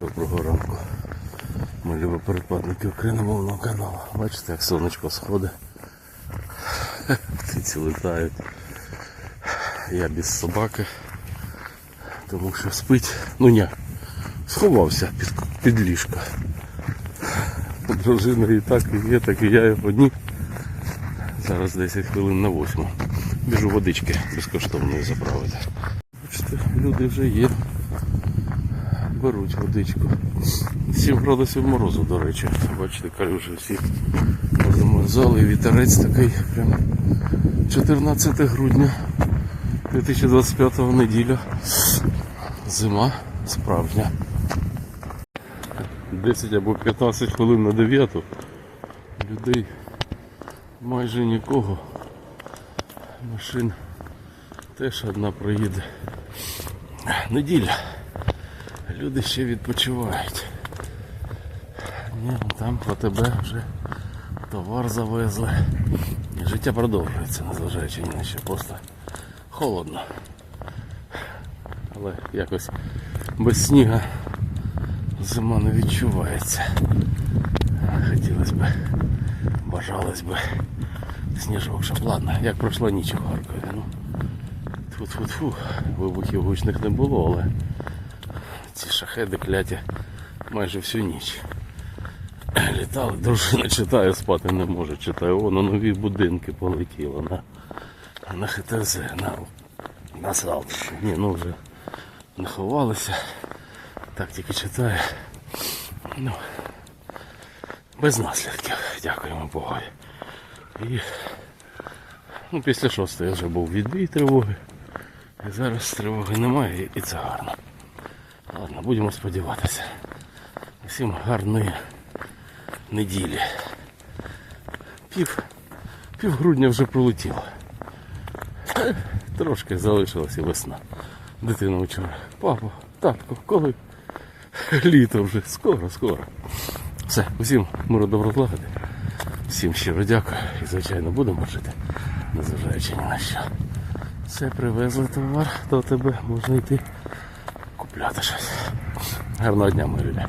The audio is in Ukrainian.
Доброго ранку. Ми любі передплатники україномовного каналу. Бачите, як сонечко сходить. Птиці летають. Я без собаки, тому що спить. Ну ні, сховався під, під ліжко. Дружина і так і є, так і я і одні. Зараз 10 хвилин на 8. Біжу водички безкоштовної заправити. Бачите, люди вже є беруть водичку. 7 градусів морозу, до речі. Бачите, калюжі всі замерзали. Вітерець такий прям 14 грудня 2025 неділя. Зима справжня. 10 або 15 хвилин на 9. Людей майже нікого. Машин теж одна проїде. Неділя. Люди ще відпочивають. Ні, ну там по тебе вже товар завезли. Життя продовжується, незважаючи ні на що. Просто холодно. Але якось без сніга зима не відчувається. Хотілося б, бажалось би сніжок, щоб ладно, як пройшла ніч у Харкові. Ну, Тьфу-тьфу-тьфу, вибухів гучних не було, але ці шахеди кляті майже всю ніч. Літали, дружина читає, спати не може, читає. О, на нові будинки полетіло, на, на ХТЗ, на, на Салтовщині. Ні, ну вже не ховалися. Так тільки читає. Ну, без наслідків, дякуємо Богові. І ну, після шостої вже був відбій тривоги. І зараз тривоги немає, і це гарно. Будемо сподіватися. Всім гарної неділі. Пів, пів грудня вже пролетіло. Трошки залишилася весна. Дитина вчора. Папа, татко, коли? Літо вже, скоро, скоро. Все, усім миру доброзлагоди. Всім щиро дякую і, звичайно, будемо жити, незважаючи ні на що. Все, привезли товар до тебе, можна йти купляти щось. Гарного дня, мої люди.